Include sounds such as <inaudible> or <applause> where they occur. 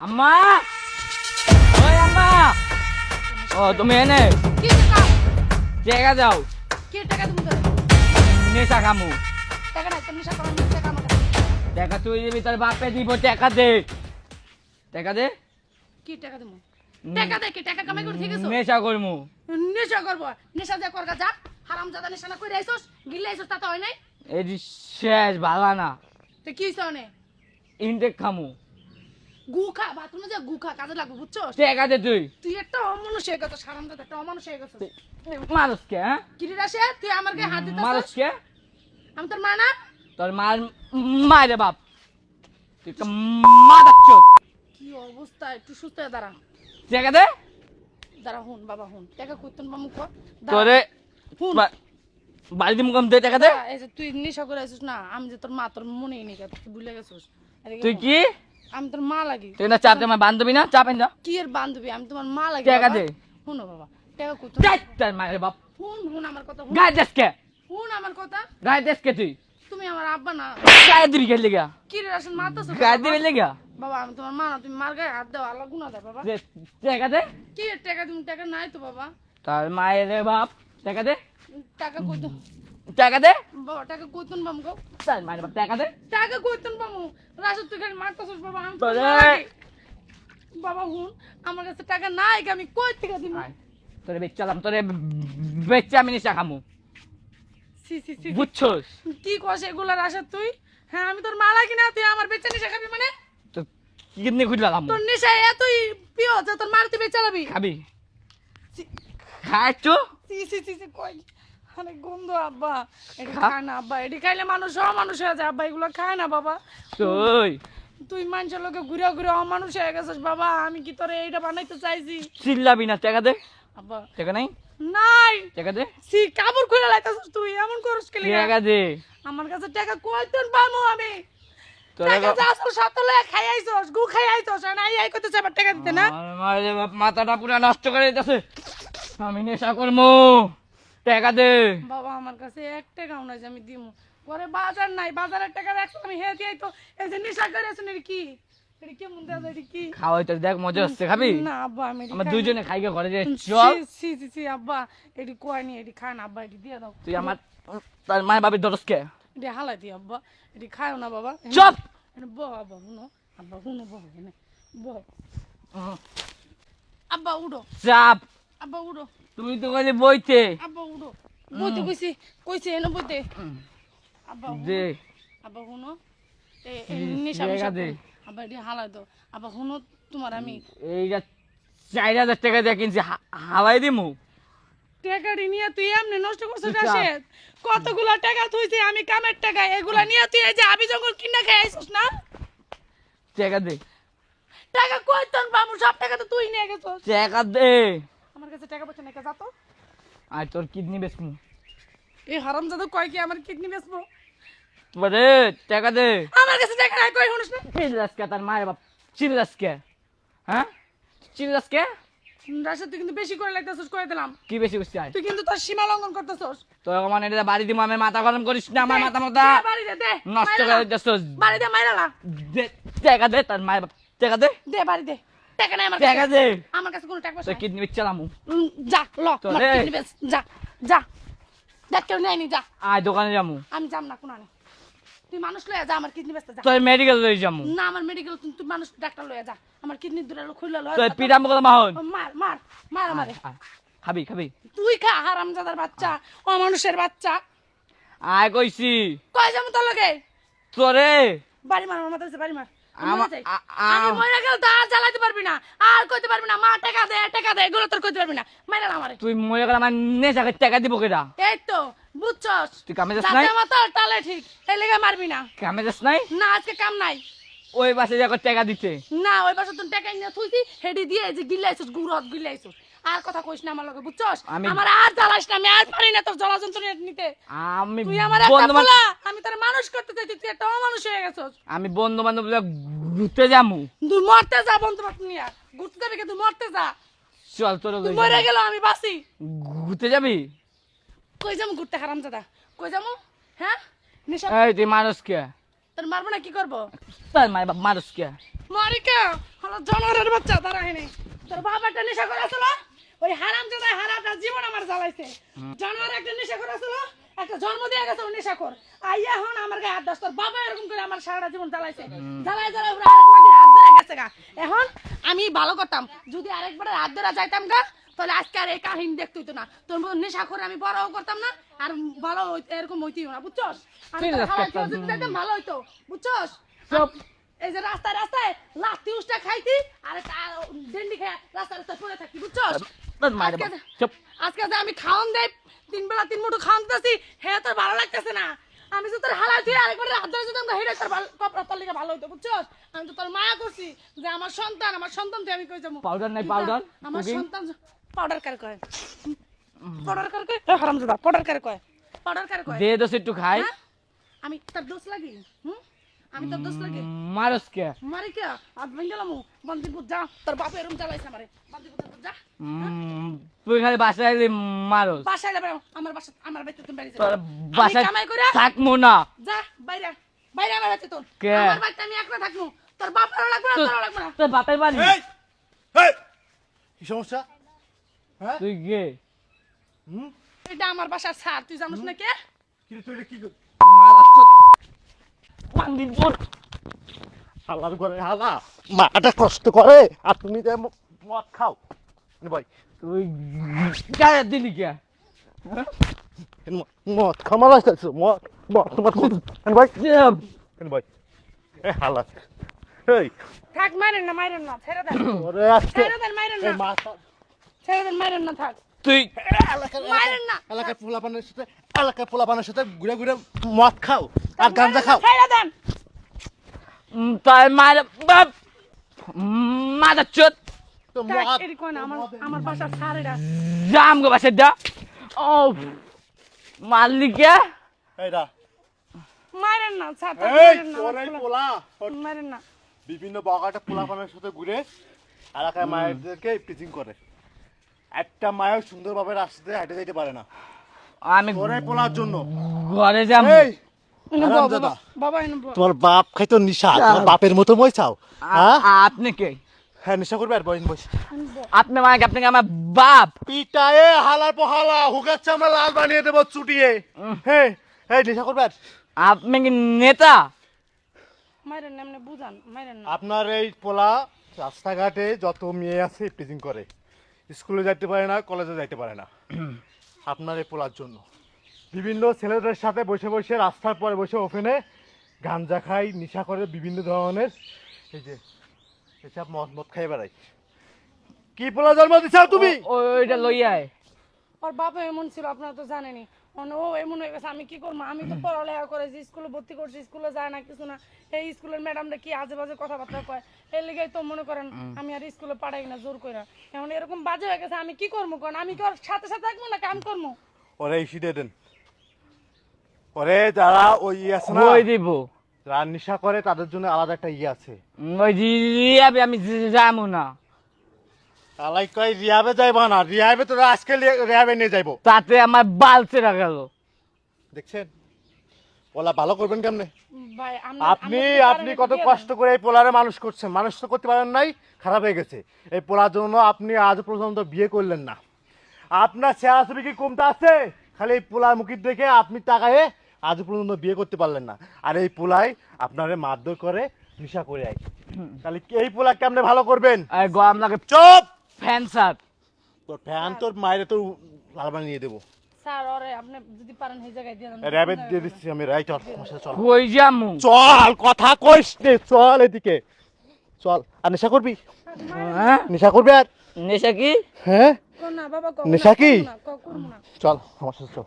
আম্মা! ওই আম্মা! ও তুমি এনে কি টাকা? জায়গা যাও কি টাকা তুমি ধরে নেশা খামু। টাকা নাই তুমি নেশা করো টাকা আমার টাকা তুই দিবি তোর বাপে দিব টাকা দে। টাকা দে। কি টাকা দেবো? টাকা দে কি? টাকা কামাই করে ঠিক আছে? নেশা করমু। নেশা করব। নেশা যা করগা যা। হারাম জাদা নেশা না করে আইছস? গিলে আইছস তা তো হয় নাই? এটি শেষ ভালা না। তো কি হইছে অনে ইনটেক খামু। গু খা বাথরুমে যা গু খা কাজে লাগবে বুঝছস? টাকা দে তুই? তুই একটা অমানুষ হয়ে গেছিস হারাম জাদা একটা অমানুষ হয়ে গেছিস মানুষ কে হ্যাঁ? কিরি রাশে তুই আমার গায়ে হাত মানুষ দিতেছিস কে? আমি তোর মা না? তোর মার মারে বাপ। তুই একটা মাদার চোদ কি অবস্থা একটু সুস্থ হয়ে দাঁড়া। টাকা দে দাঁড়া হুন বাবা হুন। টাকা কইতেন বামু কো? তোরে হুন। দিম কম দে টাকা দে। এই যে তুই নেশা করে আছিস না আমি যে তোর মা তোর মনেই নেই তুই ভুলে গেছিস। তুই কি? আমি তোর মা লাগি। তুই না চাপ দে আমার বান্ধবী না? চাপেন না কি এর বান্ধবী? আমি তোমার মা লাগি টাকা দে। হুনো বাবা। টাকা কই যাই তোর মারে বাপ। হুন হুন আমার কথা গায়ে দেশকে হুন আমার কথা। গায়ে দেশকে তুই? তুমি আমার আব্বা না। গায়ে দিবি খেলে গা কি রে আসলে মারতেছো গায়ে দিবি লেগা? বাবা আমি তোমার মা না তুমি মার গায়ে হাত দাও আল্লাহ গুনা দেয় বাবা। দে টাকা দে। কি টাকা? তুমি টাকা নাই তো বাবা। তোর মায়ের রে বাপ। টাকা দে। টাকা কইতো টাকা দে। টাকা কইতুন বাম গো? মায়ের বাপ টাকা দে। টাকা কইতুন বামু রাসুল তুই খালি মারতেছিস বাবা আমি। বাবা। হুন আমার কাছে টাকা নাই আমি কই থেকে দিব? তোরে বেচালাম তোরে বেচে আমি নিশা খামু। সি সি সি বুঝছস? কি কস এগুলার আশা তুই? হ্যাঁ আমি তোর মালা কিনা তুই আমার বেচা নিশা খাবি মানে? তো কিডনি খুঁজলাম তোর নেশা এতই প্রিয় যে তোর মারতে বেচালাবি খাবি। খাইছো সি সি সি সি কই? অনেক গন্ধ আব্বা। এটি। খায় না আব্বা। এটি খাইলে মানুষ অমানুষ হয়ে যায় আব্বা। এগুলো খায় না বাবা। তুই তুই মানুষের লোকে ঘুরে ঘুরে অমানুষ হয়ে গেছিস বাবা। আমি কি তোরে এইটা বানাইতে চাইছি? চিল্লাবি না টাকা দে। আব্বা। টাকা নাই? নাই। টাকা দে। সি কাপড় খুলে লাইতাছিস তুই। এমন করিস কি লিগা? টাকা দে। আমার কাছে টাকা কইতেন পামু আমি? মাথাটা পুরো নষ্ট করে দিতেছে। আমি নেশা করব টাকা দে। বাবা আমার কাছে এক টাকাও নাই যে আমি দিমু। পরে বাজার নাই বাজারের টাকা রাখছো আমি হে দিই তো। এই যে নেশা করে আছেন কি? এর কি কি? খাওয়াই তোর দেখ মজা হচ্ছে খাবি? না আব্বা আমি আমরা দুইজনে খাই ঘরে যে চল। সি, সি সি সি আব্বা এটি কয় নি এটি খায় আব্বা এটি দিয়ে দাও। তুই আমার তার মায়ের বাবির দরজকে এটি হালাই দি আব্বা এটি খায়ও না বাবা। চপ! এনে আব্বা হুনো আব্বা হুনো বহ এনে বহ। আব্বা উড়ো চাপ আব্বা উড়ো। তুমি তো খালি বইতে। আব্বা উড়ো। বইতে কইছি কইছে এনে বইতে। আব্বা হুনো। দে। আব্বা শুনো এ নেশা মেশা দে। আব্বা এটি হালাই দাও। আব্বা শুনো তোমার আমি এইটা চার হাজার টাকা দিয়ে কিনছি হা- হাওয়াই দিমু। টাকাটি নিয়ে তুই এমনি নষ্ট করছিস। রাশেদ কতগুলা টাকা থইছে আমি কামের টাকা এগুলা নিয়ে তুই এই যে আবি জঙ্গল কিনা খেয়ে আইছিস না? টাকা দে। টাকা কই তোর বাবু? সব টাকা তো তুই নিয়ে গেছিস। টাকা দে। আমার কাছে টাকা পয়সা নাকি যাতো আর তোর কিডনি বেচমু। এই হারাম জাদু কয় কি আমার কিডনি বেচবো? তোরে টাকা দে। আমার কাছে টাকা নাই কই শুনিস না? চিল্লাস কে তার মায়ের বাপ চিল্লাস কে হ্যাঁ? চিল্লাস কে রাশেদ তুই কিন্তু বেশি করে লাগতেছিস করে দিলাম। কি বেশি করছিস আয়। তুই কিন্তু তোর সীমা লঙ্ঘন করতেছিস। তোর মানে এটা বাড়ি দিমু আমি মাথা গরম করিস না আমার মাথা মাথা বাড়ি দে দে নষ্ট করে লা। দিছস বাড়ি দে মাইরা লা। দে টাকা দে তার মায়ের বাপ টাকা দে। দে বাড়ি দে। টাকা নাই আমার টাকা কাছে দে আমার কাছে কোনো টাকা পয়সা। কিডনি যা ল আমার কিডনি বেচ, যা যা। দেখ কেউ নেয়নি যা। আয় দোকানে যামু। আমি যাম না কোনো তুই মানুষ লয়ে যা আমার কিডনি যা। মেডিকেল যামু। না আমার মেডিকেল তুই মানুষ ডাক্তার লয়ে যা। আমার কিডনি দূরে খুলে লয়ে তোর যা। পিরাম কত মাহন। মার মার মার আমারে। খাবি খাবি। তুই খা হারামজাদার বাচ্চা ও মানুষের বাচ্চা। আয় কইছি। কয় যাব তোর লগে? তোরে। বাড়ি মার আমার মাথায় বাড়ি মার। আমি মরে গেল তো আর জ্বালাইতে পারবি না। আর কইতে পারবি না। মা টাকা দে টাকা দে এগুলো তোর কইতে পারবি না। মাইরা না আমারে। তুই মরে গেল আমার নেশাকে টাকা দিব কেডা? এই তো বুঝছস? তুই কামে যাস নাই? মতো তালে ঠিক এই লেগে মারবি না। কামে যাস নাই? না আজকে কাম নাই। ওই বাসে যা টাকা দিতে। না ওই বাসে তুমি টাকা নিয়ে থুইছি হেডি দিয়ে যে গিলাইছস গুড়ত গিলাইছিস। আর কথা কইস না আমার লগে বুঝছস? আমি- আমার আর জ্বালাস না আমি আর পারি না তোর জ্বালা যন্ত্রণা নিতে। আমি তুই আমার একটা পোলা আমি তোর মানুষ করতে চাইছি তুই একটা অমানুষ হয়ে গেছস। আমি বন্ধু বান্ধব ঘুরতে যামু তুই মরতে যা বন্ধু বান্ধব নিয়ে। ঘুরতে যাবি কি? তুই মরতে যা। চল তোর তুই মরে গেল আমি বাসি ঘুরতে যাবি? কই যাব ঘুরতে হারাম দাদা কই যাব? হ্যাঁ? নেশা এই তুই মানুষ কে? তোর মারবো না কি করব? তার মায়ের বাপ মানুষ কে? মারিকা হলো জানোয়ারের বাচ্চা তারা হেনে তোর বাবা একটা নেশা করে আসলো? ওই হারাম জাদা হারাটা জীবন আমার জ্বালাইছে। জানোয়ার একটা নেশা করে একটা জন্ম দিয়ে গেছে ওই নেশা কর আইয়া হন আমার গায়ে হাত তোর বাবা এরকম করে আমার সারাটা জীবন জ্বালাইছে। জ্বালাই জ্বালাই ওরা আরেক হাত ধরে গেছে গা। এখন আমি ভালো করতাম যদি আরেকবার হাত ধরে যাইতাম গা তাহলে আজকে আর এই কাহিনী দেখতে হইতো না। তোর নেশা করে আমি বড়ও করতাম না আর ভালো এরকম হইতেও না বুঝছস? আমি দিতাম ভালো হইতো বুঝছস? এই যে রাস্তায় রাস্তায় লাঠি উষ্টা খাইতি আর একটা ডেন্ডি খাই রাস্তায় রাস্তায় পড়ে থাকি বুঝছস? মায়ের আজকে বাপ। চুপ। আজকে যে আমি খাওয়ান দেই তিন বেলা তিন মুঠো খাওয়ান দিতেছি হ্যাঁ তোর ভালো লাগতেছে না। আমি তো তোর হালা তুই আরেকবার হাত ধরে যেতাম হেরে তোর ভালো কপড়া তোর লিগে ভালো হইতো বুঝছস? আমি তো তোর মায়া করছি যে আমার সন্তান আমার সন্তান তুই আমি কই যাব? Powder নাই, কিন্তু powder? আমার Cooking? সন্তান পাউডার কার কয়? পাউডার কার কয়? এ হারামজাদা পাউডার কার কয়? পাউডার কার কয়? দে দোষ একটু খাই। হ্যাঁ? আমি তোর দোষ লাগি? হুম? আমি তোর দোষ লাগি? মারস কে? মারি কে? আর ভেঙ্গেলাম বন্দিপুর যা তোর বাপ এরম জ্বালাইছে আমারে। বন্দিপুর যা তুই খালি বাসায় এলে মারস। বাসায় যাবে আমার বাসা আমার বাড়িতে তুমি বাড়ি তোর বাসায় কামাই করে থাকব না। যা বাইরে বাইরে আমার বাড়িতে তোর? আমার বাড়িতে আমি একলা থাকব। তোর বাপ আর লাগবে না তোর- লাগবে না। তোর বাপের বাড়ি? এই এই কি সমস্যা? হ্যাঁ? তুই গে হুম? এটা আমার বাসার স্যার তুই জানিস না কে? কি তুই কি মারাস তো বান্দির বোন। হালার ঘরে হালা। মাটা কষ্ট করে আর তুমি যে মদ খাও। ভাই তুই গায়ে দিলি কে? এ ম- মদ খামা লাগতেছে মদ মদ তোমার ভাই ভাই। এ হালা। এই। থাক মারেন না মারেন না ছেড়ে দেন। ওরে আজকে ছেড়ে দেন মারেন না। ছেড়ে দেন মারেন না থাক। তুই এলাকার মারেন না। এলাকার পোলাপানের সাথে এলাকার পোলাপানের সাথে ঘুরে ঘুরে মদ খাও আর গাঞ্জা খাও। তোর মায়ের বাপ মাদার চোদ। জাম গো দা ও মারলি কে এইটা মারেন না পোলা মারেন না। বিভিন্ন বগাটা পোলাপানের সাথে ঘুরে এলাকায় মায়েরদেরকে পিচিং করে। একটা মায়ের সুন্দরভাবে রাস্তাতে হেঁটে যেতে পারে না। আমি এই পোলার জন্য। ঘরে যাম। তোমার বাপ খাইতো নিশা তোমার বাপের মতো মই চাও হ্যাঁ? আপনি কে? হ্যাঁ নিশা করবে আর বইন বউ। আপনি মানে আপনাকে আমার বাপ? পিটায়ে হালার পহালা হুকার চামড়া লাল বানিয়ে দেবো চুটিয়ে। হ্যাঁ এই নিশা করবে আপনি কি নেতা? মারেন বুঝান মারেন আপনার এই পোলা রাস্তাঘাটে যত মেয়ে আছে পিচিং করে। স্কুলে যাইতে পারে না কলেজে যাইতে পারে না। <clears throat> আপনার এই পোলার জন্য। বিভিন্ন ছেলেদের সাথে বসে বসে রাস্তার পরে বসে ওপেনে গাঞ্জা খাই নেশা করে বিভিন্ন ধরনের। এই যে এসব মদ মদ খাই বেড়াই। কি পোলা জন্ম দিছাও তুমি? ও- ওইটা লইয়ায়। ওর বাবা এমন ছিল আপনারা তো জানেনই। ও এমন হয়ে গেছে আমি কি করব? আমি তো পড়ালেখা করেছি স্কুলে ভর্তি করছি স্কুলে যায় না কিছু না। এই স্কুলের ম্যাডামরা কি আজে বাজে কথাবার্তা কয়? এর লিগে তো মনে করেন আমি আর স্কুলে পাঠাই না জোর করে এখন এরকম বাজে হয়ে গেছে আমি কি করব কোন? আমি কি ওর সাথে সাথে থাকব না কাম করব? ওরে ইসি দিয়ে দেন। ওরে যারা ওই ইয়ে আছে না ওই দিব? যারা নেশা করে তাদের জন্য আলাদা একটা ইয়ে আছে। ওই আমি যাব না। আলাই কই রিয়াবে যাইবা না রিয়াবে তো আজকে রিয়াবে নিয়ে যাইবো। তাতে আমার বাল চেরা গেল। দেখছেন? পোলা ভালো করবেন কেমনে? আপনি আপনি কত কষ্ট করে এই পোলারে মানুষ করছেন। মানুষ তো করতে পারেন নাই খারাপ হয়ে গেছে। এই পোলার জন্য আপনি আজ পর্যন্ত বিয়ে করলেন না। আপনার চেহারা ছবি কি কমতে আছে খালি এই পোলার মুখি দেখে আপনি টাকায় আজ পর্যন্ত বিয়ে করতে পারলেন না। আর এই পোলায় আপনারে মারধর করে নিশা করে আই তাহলে কি এই পোলা কেমনে ভালো করবেন? গরম লাগে চুপ! Fan sir. তোর ফ্যান তোর মায়ের তোর লাল বানিয়ে দেবো। স্যার ওরে আপনি যদি পারেন এই জায়গায় দিয়ে দেন। র্যাবেট দিয়ে দিচ্ছি আমি রাইট আমার সাথে চল। কই যামু? চল কথা কইস নে চল এদিকে। চল আর নেশা করবি? হ্যাঁ? নেশা করবি আর? নেশা কি? হ্যাঁ? না বাবা নেশা কি? না না। চল আমার সাথে চল।